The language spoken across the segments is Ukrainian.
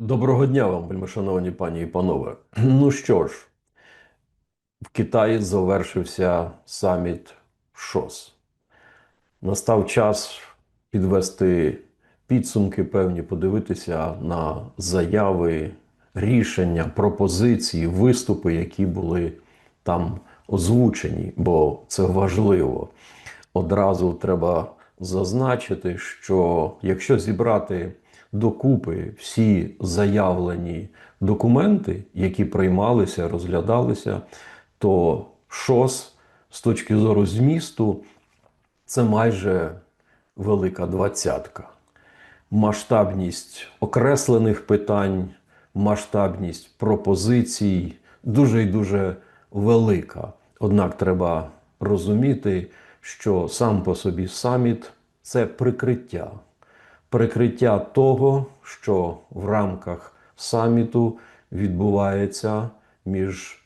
Доброго дня вам, вельмишановні пані і панове. Ну що ж, в Китаї завершився саміт ШОС. Настав час підвести підсумки певні, подивитися на заяви, рішення, пропозиції, виступи, які були там озвучені, бо це важливо. Одразу треба зазначити, що якщо зібрати докупи всі заявлені документи, які приймалися, розглядалися, то ШОС з точки зору змісту це майже велика двадцятка. Масштабність окреслених питань, масштабність пропозицій дуже і дуже велика. Однак треба розуміти, що сам по собі саміт це прикриття. Прикриття того, що в рамках саміту відбувається між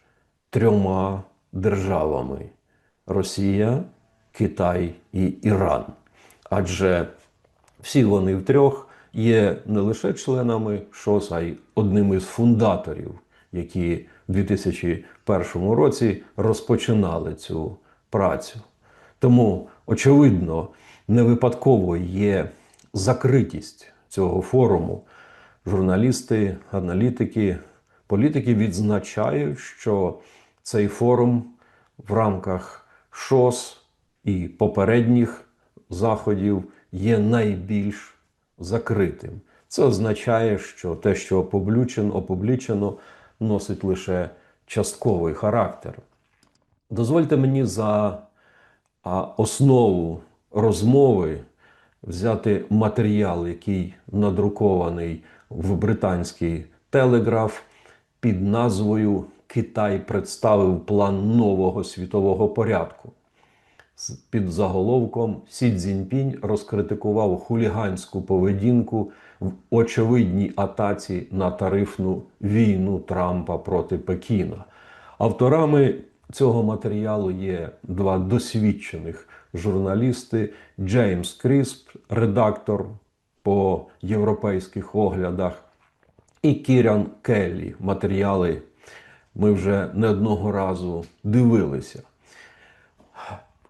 трьома державами: Росія, Китай і Іран. Адже всі вони втрьох є не лише членами ШОС, а й одним із фундаторів, які в 2001 році розпочинали цю працю. Тому, очевидно, не випадково є закритість цього форуму. Журналісти, аналітики, політики відзначають, що цей форум в рамках ШОС і попередніх заходів є найбільш закритим. Це означає, що те, що опублічено, опублічено носить лише частковий характер. Дозвольте мені за основу розмови взяти матеріал, який надрукований в британський телеграф під назвою Китай представив план нового світового порядку. Під заголовком Сі Цзіньпінь розкритикував хуліганську поведінку в очевидній атаці на тарифну війну Трампа проти Пекіна. Авторами цього матеріалу є два досвідчених журналісти: Джеймс Крісп, редактор по європейських оглядах, і Кірян Келлі. Матеріали ми вже не одного разу дивилися.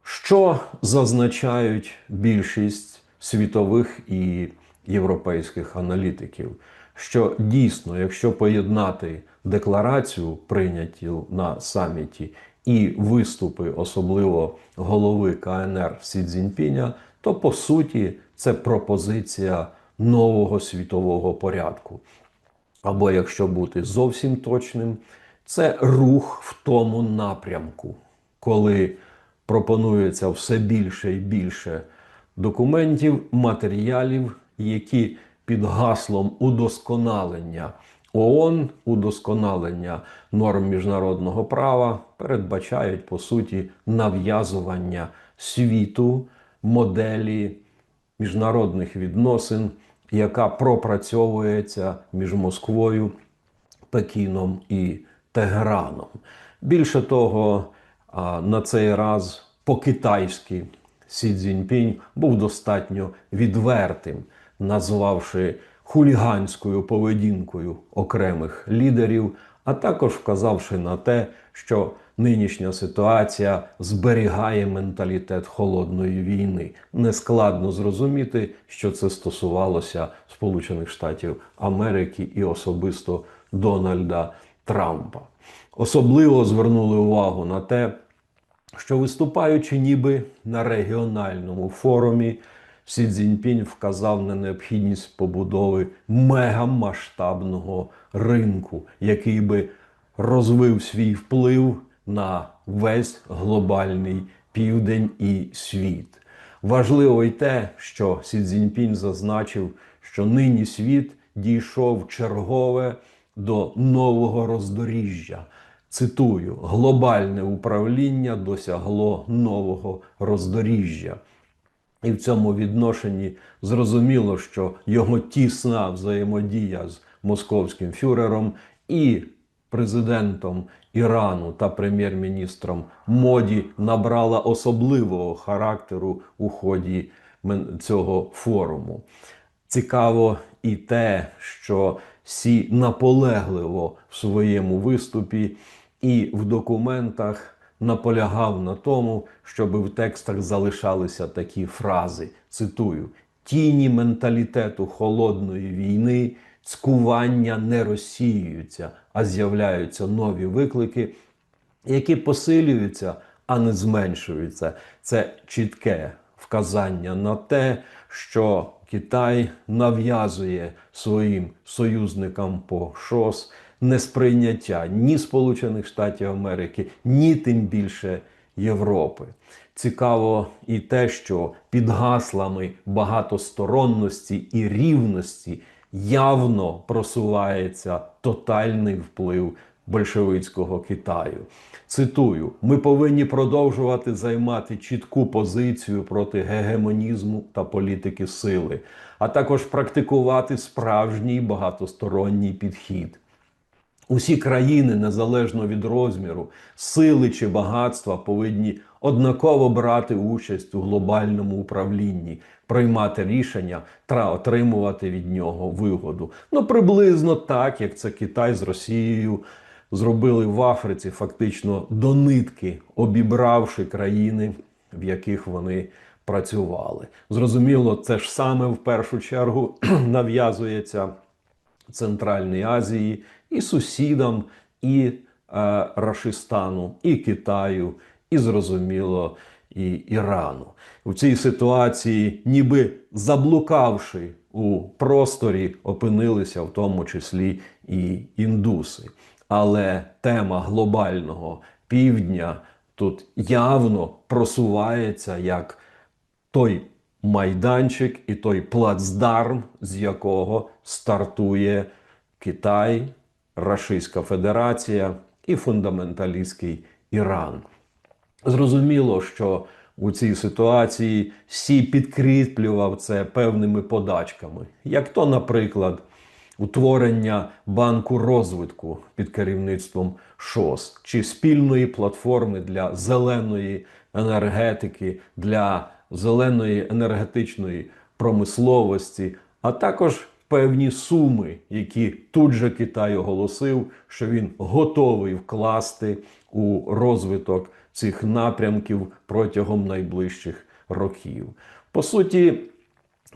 Що зазначають більшість світових і європейських аналітиків? Що дійсно, якщо поєднати декларацію, прийняту на саміті, і виступи, особливо голови КНР Сі Цзіньпіня, то по суті це пропозиція нового світового порядку. Або, якщо бути зовсім точним, це рух в тому напрямку, коли пропонується все більше і більше документів, матеріалів, які під гаслом удосконалення ООН, удосконалення норм міжнародного права передбачають по суті нав'язування світу моделі міжнародних відносин, яка пропрацьовується між Москвою, Пекіном і Тегераном. Більше того, на цей раз по-китайськи Сі Цзіньпінь був достатньо відвертим, назвавши хуліганською поведінкою окремих лідерів, а також вказавши на те, що нинішня ситуація зберігає менталітет холодної війни. Нескладно зрозуміти, що це стосувалося Сполучених Штатів Америки і особисто Дональда Трампа. Особливо звернули увагу на те, що виступаючи ніби на регіональному форумі, Сі Цзіньпінь вказав на необхідність побудови мегамасштабного ринку, який би розвив свій вплив на весь глобальний південь і світ. Важливо й те, що Сі Цзіньпінь зазначив, що нині світ дійшов чергове до нового роздоріжжя. Цитую: глобальне управління досягло нового роздоріжжя. І в цьому відношенні зрозуміло, що його тісна взаємодія з московським фюрером і президентом Ірану та прем'єр-міністром Моді набрала особливого характеру у ході цього форуму. Цікаво і те, що Сі наполегливо в своєму виступі і в документах наполягав на тому, щоб в текстах залишалися такі фрази. Цитую: тіні менталітету холодної війни, цькування не розсіюються, а з'являються нові виклики, які посилюються, а не зменшуються. Це чітке вказання на те, що Китай нав'язує своїм союзникам по ШОС несприйняття ні Сполучених Штатів Америки, ні тим більше Європи. Цікаво і те, що під гаслами багатосторонності і рівності явно просувається тотальний вплив большевицького Китаю. Цитую: ми повинні продовжувати займати чітку позицію проти гегемонізму та політики сили, а також практикувати справжній багатосторонній підхід. Усі країни, незалежно від розміру, сили чи багатства, повинні однаково брати участь у глобальному управлінні, приймати рішення та отримувати від нього вигоду. Ну, приблизно так, як це Китай з Росією зробили в Африці, фактично до нитки, обібравши країни, в яких вони працювали. Зрозуміло, це ж саме в першу чергу нав'язується. Центральній Азії, і сусідам, і е, Рашистану, і Китаю, і зрозуміло, і Ірану. У цій ситуації, ніби заблукавши у просторі, опинилися в тому числі і індуси. Але тема глобального півдня тут явно просувається як той майданчик і той плацдарм, з якого стартує Китай, Рашистська Федерація і фундаменталістський Іран. Зрозуміло, що у цій ситуації Сі підкріплював це певними подачками, як то, наприклад, утворення банку розвитку під керівництвом ШОС чи спільної платформи для зеленої енергетики, для зеленої енергетичної промисловості, а також певні суми, які тут же Китай оголосив, що він готовий вкласти у розвиток цих напрямків протягом найближчих років. По суті,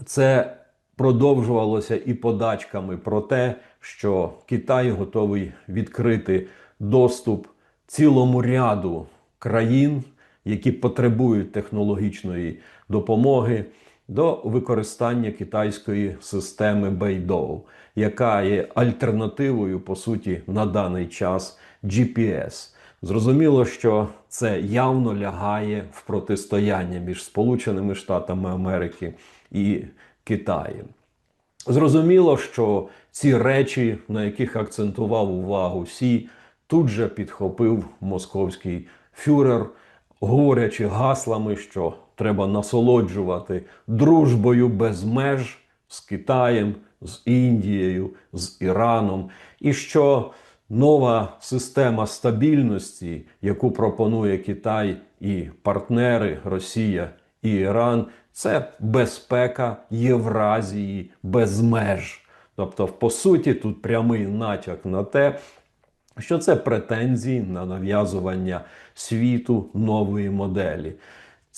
це продовжувалося і подачками про те, що Китай готовий відкрити доступ цілому ряду країн, які потребують технологічної допомоги, до використання китайської системи Бейдоу, яка є альтернативою, по суті, на даний час GPS. Зрозуміло, що це явно лягає в протистояння між Сполученими Штатами Америки і Китаєм. Зрозуміло, що ці речі, на яких акцентував увагу Сі, тут же підхопив московський фюрер, говорячи гаслами, що треба насолоджувати дружбою без меж з Китаєм, з Індією, з Іраном, і що нова система стабільності, яку пропонує Китай і партнери Росія і Іран, це безпека Євразії без меж. Тобто, по суті, тут прямий натяк на те, що це претензії на нав'язування світу нової моделі.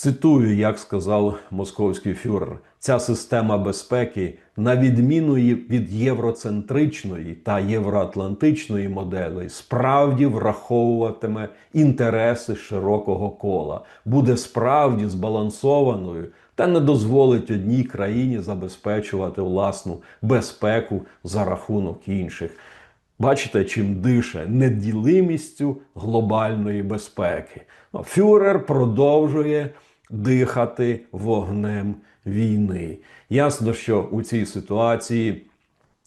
Цитую, як сказав московський фюрер, ця система безпеки, на відміну від євроцентричної та євроатлантичної моделей, справді враховуватиме інтереси широкого кола, буде справді збалансованою та не дозволить одній країні забезпечувати власну безпеку за рахунок інших. Бачите, чим дише неділимістю глобальної безпеки. Фюрер продовжує дихати вогнем війни. Ясно, що у цій ситуації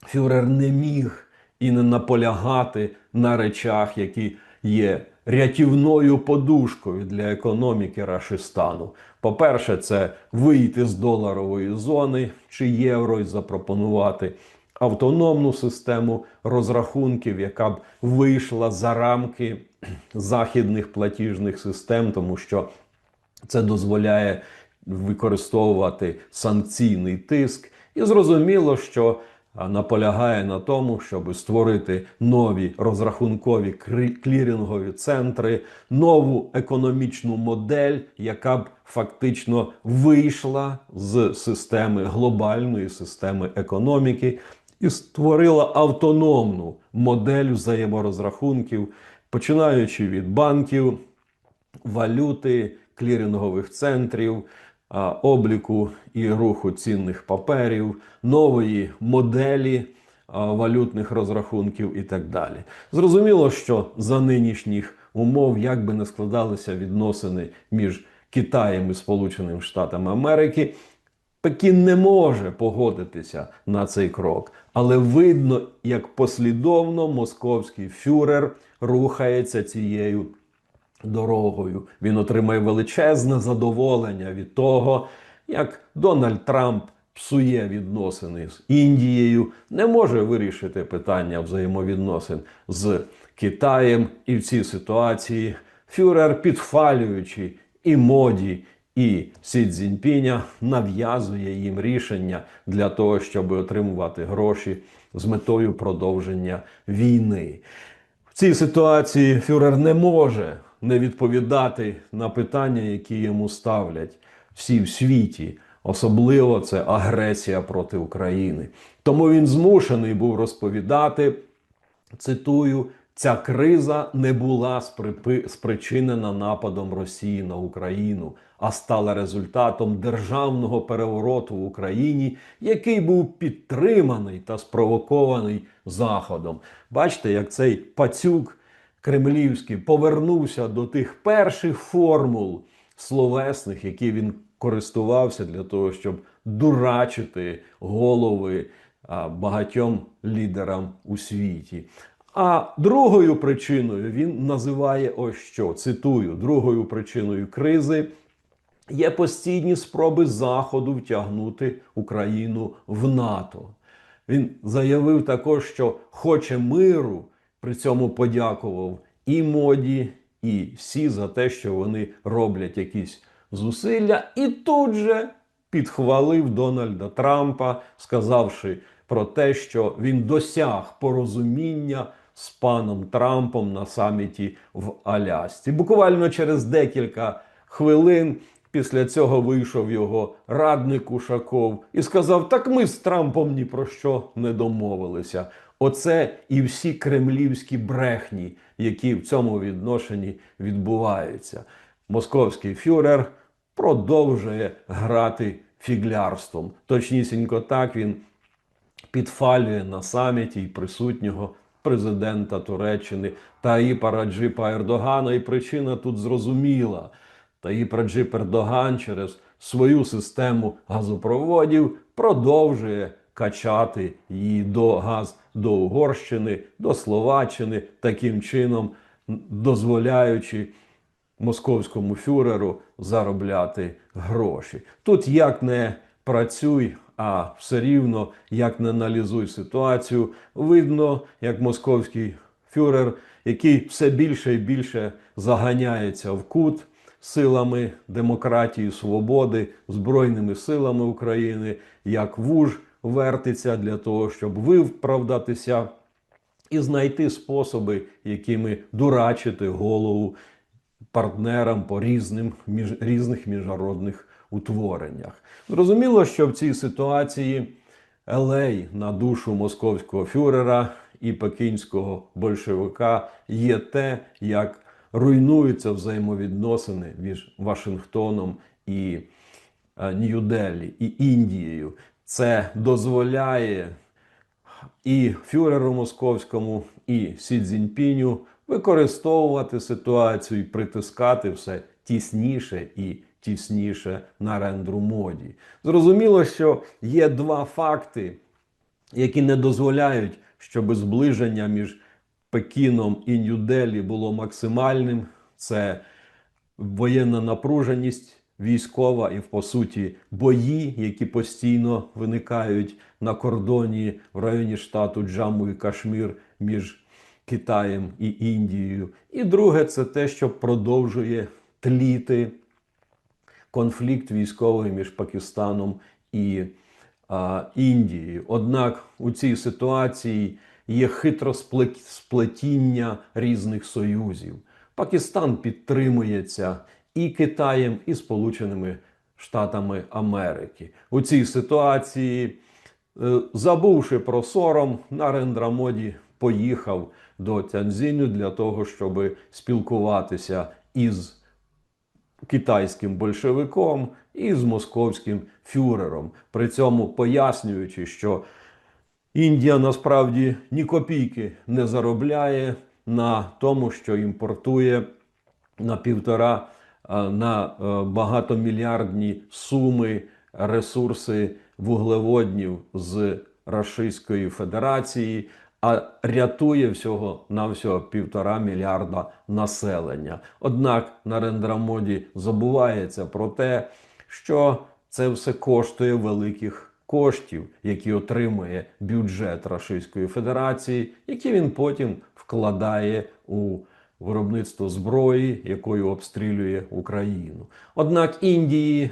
фюрер не міг і не наполягати на речах, які є рятівною подушкою для економіки Рашистану. По-перше, це вийти з доларової зони чи євро і запропонувати автономну систему розрахунків, яка б вийшла за рамки західних платіжних систем, тому що це дозволяє використовувати санкційний тиск. І зрозуміло, що наполягає на тому, щоб створити нові розрахункові клірингові центри, нову економічну модель, яка б фактично вийшла з системи глобальної системи економіки і створила автономну модель взаєморозрахунків, починаючи від банків, валюти, клірингових центрів, обліку і руху цінних паперів, нової моделі валютних розрахунків і так далі. Зрозуміло, що за нинішніх умов, як би не складалися відносини між Китаєм і Сполученими Штатами Америки, Пекін не може погодитися на цей крок, але видно, як послідовно московський фюрер рухається цією дорогою. Він отримає величезне задоволення від того, як Дональд Трамп псує відносини з Індією, не може вирішити питання взаємовідносин з Китаєм. І в цій ситуації фюрер, підхвалюючи і моді, і Сі Цзіньпіня, нав'язує їм рішення для того, щоб отримувати гроші з метою продовження війни. В цій ситуації фюрер не може не відповідати на питання, які йому ставлять всі в світі. Особливо це агресія проти України. Тому він змушений був розповідати, цитую, ця криза не була спричинена нападом Росії на Україну, а стала результатом державного перевороту в Україні, який був підтриманий та спровокований Заходом. Бачите, як цей пацюк кремлівський повернувся до тих перших формул словесних, які він користувався для того, щоб дурачити голови багатьом лідерам у світі. А другою причиною він називає ось що цитую: другою причиною кризи є постійні спроби Заходу втягнути Україну в НАТО. Він заявив також, що хоче миру, при цьому подякував і моді, і всі за те, що вони роблять якісь зусилля, і тут же підхвалив Дональда Трампа, сказавши про те, що він досяг порозуміння з паном Трампом на саміті в Алясці. Буквально через декілька хвилин після цього вийшов його радник Ушаков і сказав: Так ми з Трампом ні про що не домовилися. Оце і всі кремлівські брехні, які в цьому відношенні відбуваються. Московський фюрер продовжує грати фіглярством. Точнісінько так він підфалює на саміті й присутнього президента Туреччини Таїпа Раджипа Ердогана. І причина тут зрозуміла. Таїп Раджип Ердоган через свою систему газопроводів продовжує качати її до газ до Угорщини, до Словаччини, таким чином дозволяючи московському фюреру заробляти гроші. Тут як не працюй, а все рівно як не аналізуй ситуацію, видно, як московський фюрер, який все більше і більше заганяється в кут силами демократії, свободи, збройними силами України, як вуж вертиться для того, щоб виправдатися і знайти способи, якими дурачити голову партнерам по різним між, різних міжнародних утвореннях. Зрозуміло, що в цій ситуації елей на душу московського фюрера і пекінського большевика є те, як руйнуються взаємовідносини між Вашингтоном і е, Нью-Делі і Індією. Це дозволяє і фюреру московському, і Сі Цзіньпіню використовувати ситуацію і притискати все тісніше і тісніше на рендру моді. Зрозуміло, що є два факти, які не дозволяють, щоб зближення між Пекіном і Нью-Делі було максимальним. Це воєнна напруженість військова і, по суті, бої, які постійно виникають на кордоні в районі штату Джаму і Кашмір між Китаєм і Індією. І друге, це те, що продовжує тліти конфлікт військовий між Пакистаном і а, Індією. Однак у цій ситуації є хитросплетіння різних союзів. Пакистан підтримується і Китаєм, і Сполученими Штатами Америки. У цій ситуації, е, забувши про сором, Нарендра Моді поїхав до Тяньзіню для того, щоб спілкуватися із китайським большевиком і з московським фюрером, при цьому пояснюючи, що Індія насправді ні копійки не заробляє на тому, що імпортує на півтора на е, багатомільярдні суми ресурси вуглеводнів з Російської Федерації, а рятує всього на всього півтора мільярда населення. Однак Нарендра Моді забувається про те, що це все коштує великих коштів, які отримує бюджет Російської Федерації, які він потім вкладає у виробництво зброї, якою обстрілює Україну. Однак Індії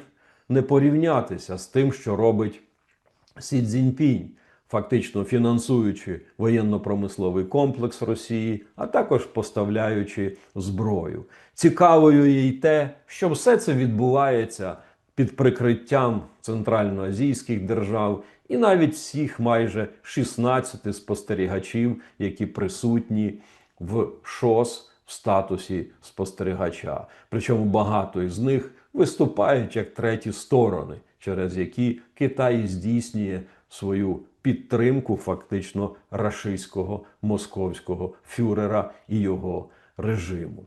не порівнятися з тим, що робить Сі Цзіньпінь, фактично фінансуючи воєнно-промисловий комплекс Росії, а також поставляючи зброю. Цікавою є й те, що все це відбувається під прикриттям центральноазійських держав і навіть всіх майже 16 спостерігачів, які присутні в ШОС в статусі спостерігача. Причому багато із них виступають як треті сторони, через які Китай здійснює свою підтримку фактично рашистського московського фюрера і його режиму.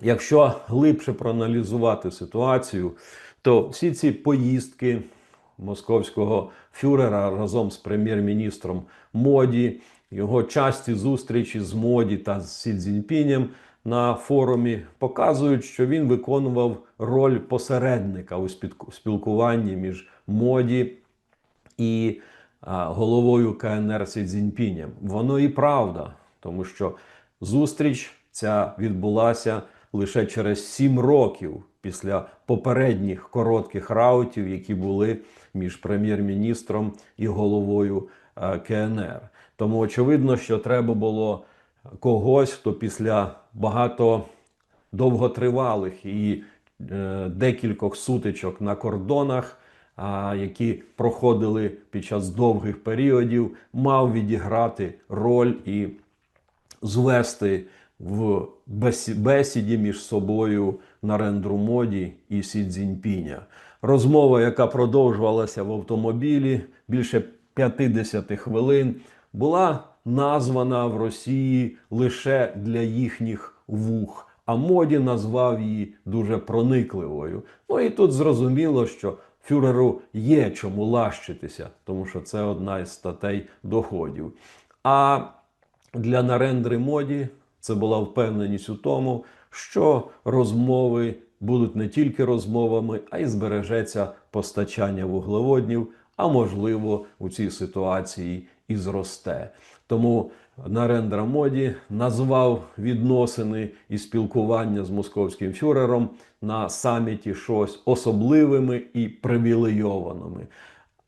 Якщо глибше проаналізувати ситуацію, то всі ці поїздки московського фюрера разом з прем'єр-міністром Моді, його часті зустрічі з Моді та з Сі Цзіньпінем на форумі показують, що він виконував роль посередника у спілку- спілкуванні між Моді і головою КНР Сі Цзіньпінем. Воно і правда, тому що зустріч ця відбулася лише через сім років після попередніх коротких раутів, які були між прем'єр-міністром і головою е, КНР. Тому очевидно, що треба було когось, хто після багато довготривалих і е, декількох сутичок на кордонах, які проходили під час довгих періодів, мав відіграти роль і звести в бесіді між собою Нарендру Моді і Сі Цзіньпіня. Розмова, яка продовжувалася в автомобілі більше 50 хвилин, була названа в Росії лише для їхніх вух. А моді назвав її дуже проникливою. Ну і тут зрозуміло, що фюреру є чому лащитися, тому що це одна із статей доходів. А для Нарендри Моді це була впевненість у тому, що розмови будуть не тільки розмовами, а й збережеться постачання вуглеводнів, а можливо у цій ситуації і зросте. Тому Нарендра Моді назвав відносини і спілкування з московським фюрером на саміті щось особливими і привілейованими.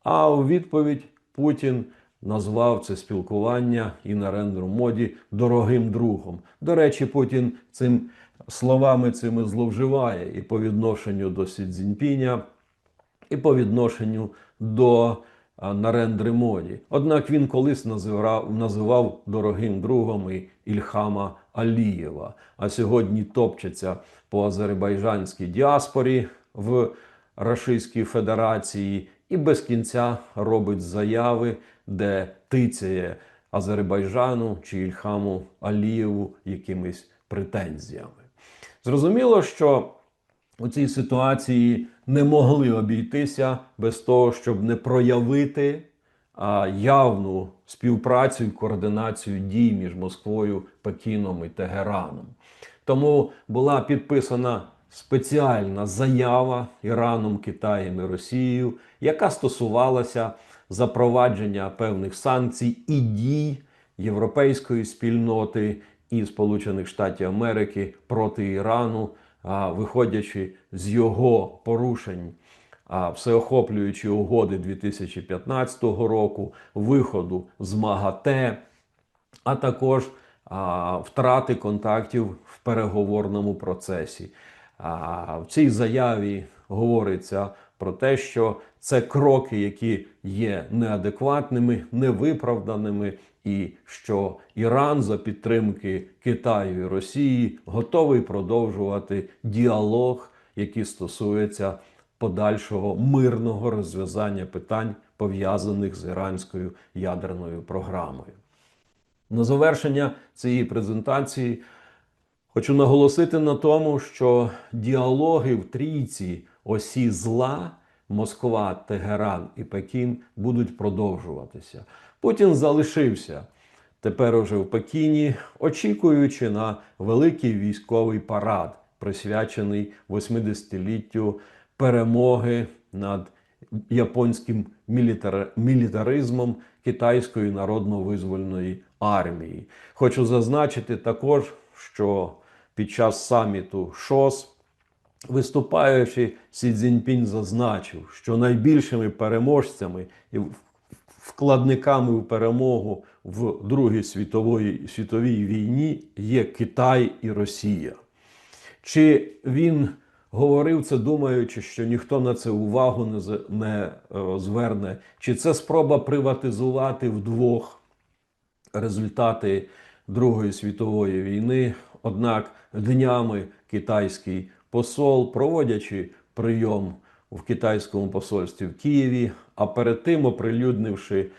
А у відповідь Путін назвав це спілкування і Нарендру Моді дорогим другом. До речі, Путін цим словами цими зловживає і по відношенню до Сі Цзіньпіня, і по відношенню до Нарендри Моді. Однак він колись називав, називав дорогим другом і Ільхама Алієва. А сьогодні топчеться по азербайджанській діаспорі в Рашистській Федерації і без кінця робить заяви, де тицяє Азербайджану чи Ільхаму Алієву якимись претензіями. Зрозуміло, що у цій ситуації не могли обійтися без того, щоб не проявити явну співпрацю і координацію дій між Москвою, Пекіном і Тегераном. Тому була підписана спеціальна заява Іраном, Китаєм і Росією, яка стосувалася запровадження певних санкцій і дій європейської спільноти і Сполучених Штатів Америки проти Ірану, виходячи з його порушень всеохоплюючі угоди 2015 року, виходу з МАГАТЕ, а також а, втрати контактів в переговорному процесі. А, в цій заяві говориться про те, що це кроки, які є неадекватними, невиправданими, і що Іран за підтримки Китаю і Росії готовий продовжувати діалог, який стосується подальшого мирного розв'язання питань, пов'язаних з іранською ядерною програмою. На завершення цієї презентації хочу наголосити на тому, що діалоги в трійці осі зла Москва, Тегеран і Пекін будуть продовжуватися. Путін залишився тепер уже в Пекіні, очікуючи на великий військовий парад, присвячений 80-літтю перемоги над японським мілітар... мілітаризмом Китайської народно-визвольної армії. Хочу зазначити також, що під час саміту ШОС, виступаючи, Сі Цзіньпінь зазначив, що найбільшими переможцями і вкладниками в перемогу в Другій світовій, світовій війні є Китай і Росія. Чи він говорив це, думаючи, що ніхто на це увагу не, не е, зверне, чи це спроба приватизувати вдвох результати Другої світової війни. Однак днями китайський посол, проводячи прийом в китайському посольстві в Києві, а перед тим оприлюднивши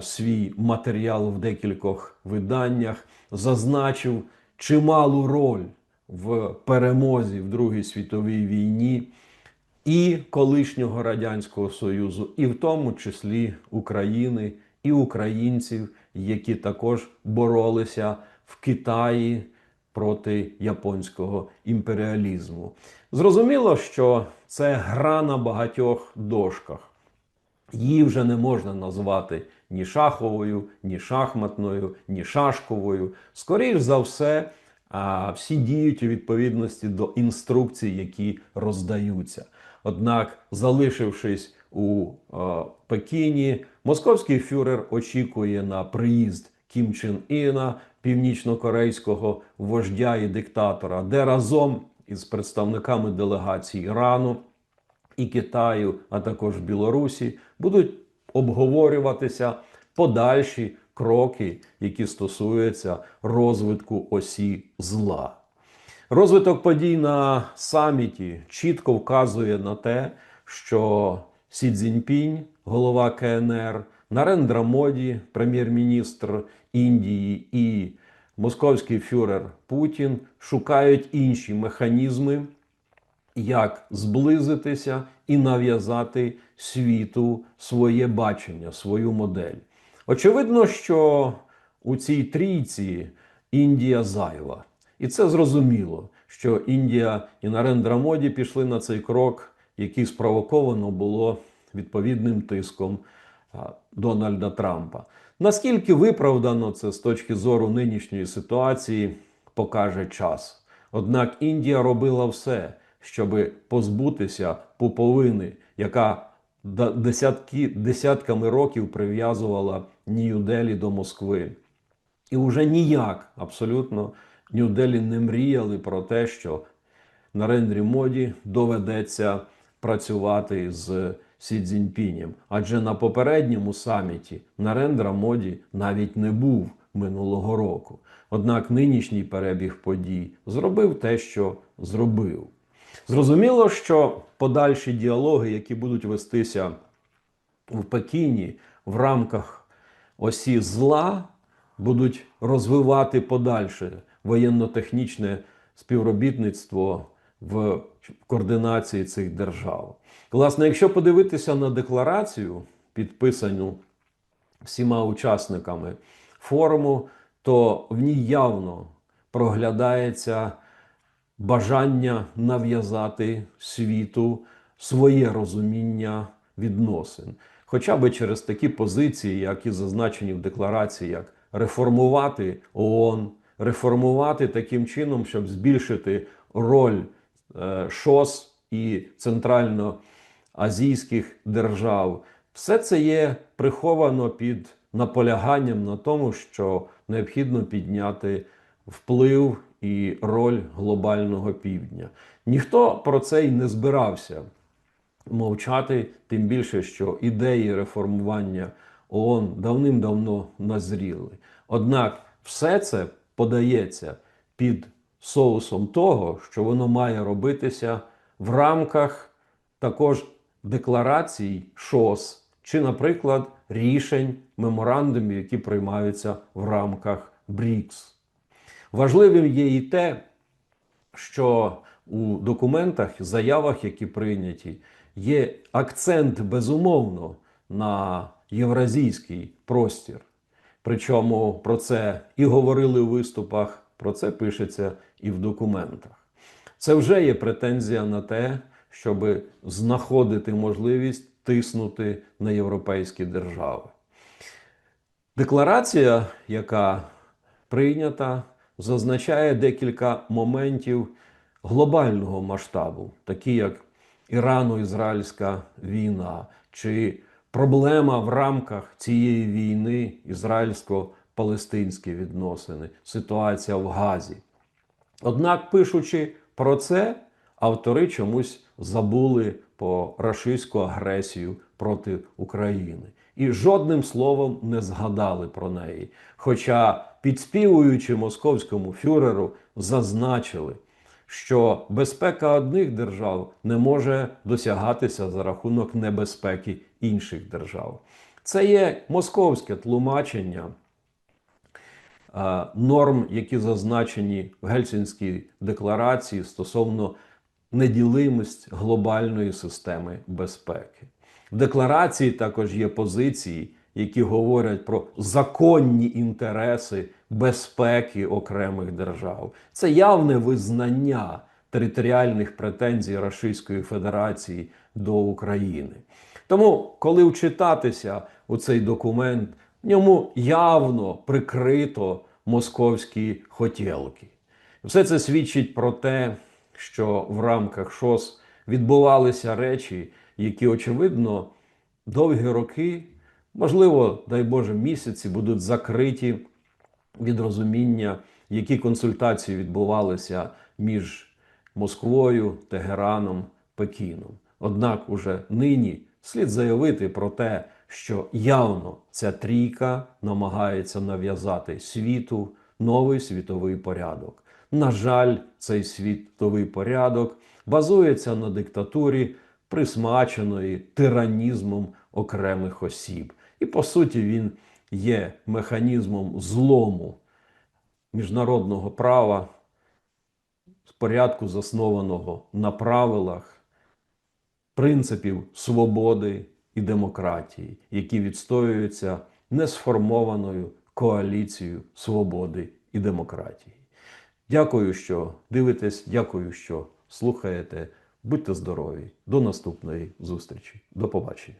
свій матеріал в декількох виданнях, зазначив чималу роль в перемозі в Другій світовій війні і колишнього радянського союзу, і в тому числі України і українців, які також боролися в Китаї проти японського імперіалізму. Зрозуміло, що це гра на багатьох дошках. Її вже не можна назвати ні шаховою, ні шахматною, ні шашковою. Скоріш за все, всі діють у відповідності до інструкцій, які роздаються. Однак, залишившись у Пекіні, московський фюрер очікує на приїзд Кім Чен Іна, північно-корейського вождя і диктатора, де разом із представниками делегації Ірану і Китаю, а також Білорусі, будуть обговорюватися подальші кроки, які стосуються розвитку осі зла. Розвиток подій на саміті чітко вказує на те, що Сі Цзіньпінь, голова КНР, Нарендра Моді, прем'єр-міністр Індії і московський фюрер Путін шукають інші механізми, як зблизитися і нав'язати світу своє бачення, свою модель. Очевидно, що у цій трійці Індія зайва. І це зрозуміло, що Індія і Нарендра Моді пішли на цей крок, який спровоковано було відповідним тиском Дональда Трампа. Наскільки виправдано це з точки зору нинішньої ситуації, покаже час. Однак Індія робила все, щоб позбутися пуповини, яка десятки, десятками років прив'язувала Нью-Делі до Москви. І вже ніяк абсолютно Нью-Делі не мріяли про те, що Нарендрі Моді доведеться працювати з Сі Цзіньпінем. Адже на попередньому саміті Нарендра Моді навіть не був минулого року. Однак нинішній перебіг подій зробив те, що зробив. Зрозуміло, що подальші діалоги, які будуть вестися в Пекіні в рамках осі зла, будуть розвивати подальше воєнно-технічне співробітництво в координації цих держав. Власне, якщо подивитися на декларацію, підписану всіма учасниками форуму, то в ній явно проглядається бажання нав'язати світу своє розуміння відносин, хоча би через такі позиції, як і зазначені в декларації, як реформувати ООН, реформувати таким чином, щоб збільшити роль ШОС і центрально азійських держав. Все це є приховано під наполяганням на тому, що необхідно підняти вплив і роль глобального півдня. Ніхто про це й не збирався мовчати, тим більше, що ідеї реформування ООН давним-давно назріли. Однак все це подається під соусом того, що воно має робитися в рамках також декларацій ШОС чи, наприклад, рішень меморандумів, які приймаються в рамках БРІКС. Важливим є і те, що у документах, заявах, які прийняті, є акцент безумовно на євразійський простір. Причому про це і говорили у виступах, про це пишеться і в документах. Це вже є претензія на те, щоб знаходити можливість тиснути на європейські держави. Декларація, яка прийнята, зазначає декілька моментів глобального масштабу, такі як Ірано-Ізраїльська війна, чи проблема в рамках цієї війни ізраїльсько-палестинські відносини, ситуація в Газі. Однак, пишучи про це, автори чомусь забули про рашистську агресію проти України і жодним словом не згадали про неї. Хоча, підспівуючи московському фюреру, зазначили, що безпека одних держав не може досягатися за рахунок небезпеки інших держав. Це є московське тлумачення норм, які зазначені в Гельсінській декларації стосовно неділимості глобальної системи безпеки. В декларації також є позиції, які говорять про законні інтереси безпеки окремих держав. Це явне визнання територіальних претензій Російської Федерації до України. Тому, коли вчитатися у цей документ, в ньому явно прикрито московські хотілки. Все це свідчить про те, що в рамках ШОС відбувалися речі, які, очевидно, довгі роки, можливо, дай Боже, місяці будуть закриті від розуміння, які консультації відбувалися між Москвою, Тегераном, Пекіном. Однак, уже нині слід заявити про те, що явно ця трійка намагається нав'язати світу новий світовий порядок. На жаль, цей світовий порядок базується на диктатурі, присмаченої тиранізмом окремих осіб. І по суті, він є механізмом злому міжнародного права, порядку, заснованого на правилах, принципів свободи і демократії, які відстоюються несформованою коаліцією свободи і демократії. Дякую, що дивитесь, дякую, що слухаєте. Будьте здорові! До наступної зустрічі. До побачення.